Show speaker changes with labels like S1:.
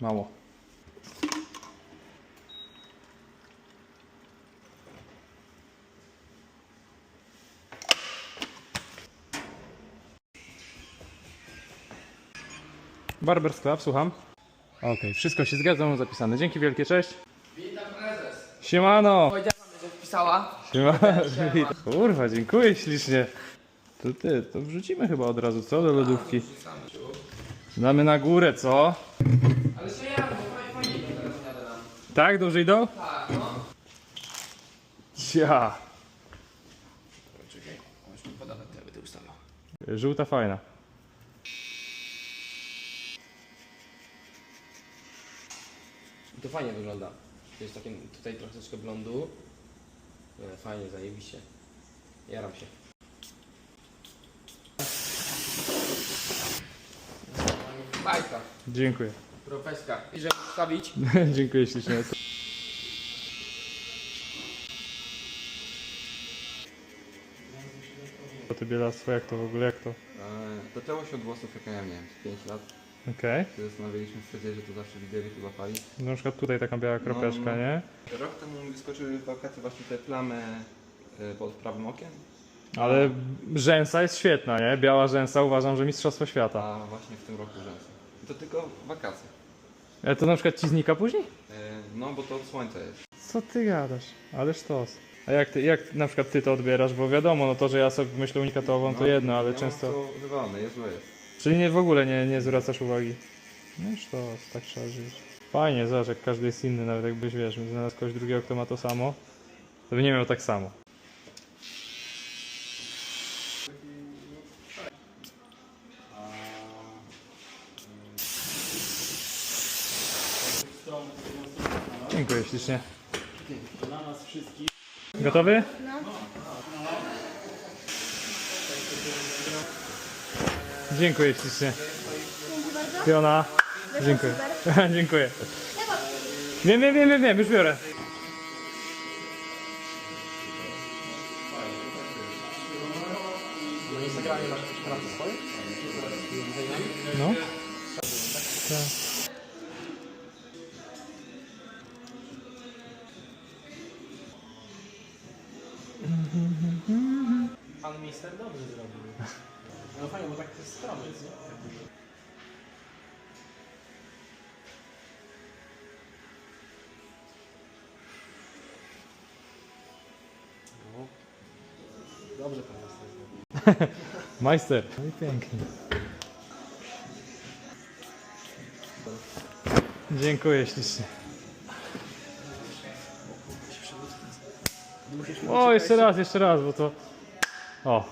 S1: Mało. Barber Club, słucham. Okej, wszystko się zgadza, mam zapisane. Dzięki wielkie, cześć.
S2: Witam prezes.
S1: Siemano!
S2: Powiedziała że wpisała.
S1: Siema. Kurwa, dziękuję ślicznie. To ty, to wrzucimy chyba od razu, co? Do lodówki. Damy na górę, co?
S2: Bo fajnie, teraz jadę nam.
S1: Tak, dobrze idą?
S2: Tak, no.
S1: Ja.
S2: Czekaj, mi podane, to ja będę ustawiał.
S1: Żółta fajna.
S2: To fajnie wygląda. Jest takie tutaj troszeczkę blondu. Nie, fajnie, zajebiście. Jaram się. Bajka,
S1: Dziękuję.
S2: Profeska. I żeby ustawić,
S1: Dziękuję ślicznie. To ty bielactwo, jak to w ogóle, jak to?
S3: E, Zaczęło się od włosów, jak ja miałem 5 lat.
S1: Okej.
S3: Kiedy zastanawialiśmy że to zawsze widzieli, tu łapali.
S1: Na przykład tutaj taka biała kropeczka,
S3: No, no.
S1: nie?
S3: Rok temu mi wyskoczyły w wakacje właśnie te plamy e, pod prawym okiem.
S1: Ale rzęsa jest świetna, nie? Biała rzęsa uważam, że mistrzostwo świata.
S3: A właśnie w tym roku rzęsy. I to tylko wakacje.
S1: Ale to na przykład ci znika później?
S3: E, No bo to od słońca jest.
S1: Co ty gadasz? Ale sztos. A jak, ty, jak na przykład ty to odbierasz? Bo wiadomo, no to, że ja sobie myślę unikatową to
S3: No,
S1: jedno, ale
S3: ja
S1: często...
S3: To wywalone, jest jest.
S1: Czyli nie w ogóle nie, nie zwracasz uwagi. No już to tak trzeba żyć. Fajnie, zobacz, jak każdy jest inny, nawet jakbyś wiesz, znalazł kogoś drugiego, kto ma to samo, to by nie miał tak samo. Dziękuję ślicznie.
S4: Dla nas wszystkich.
S1: Gotowy? Dziękuję ślicznie.
S5: Dzięki bardzo.
S1: Fiona. Dziękuję. Dziękuję. Wiem, wiem, wiem, wiem, wiem, już biorę.
S2: swoje?
S1: No. Tak.
S4: Pan minister dobrze zrobił. No fajnie, bo tak jest skromny, nie? No. Dobrze pan minister zrobił.
S1: Majster. No i pięknie. Dziękuję ślicznie. O, jeszcze raz, jeszcze raz, bo to... O,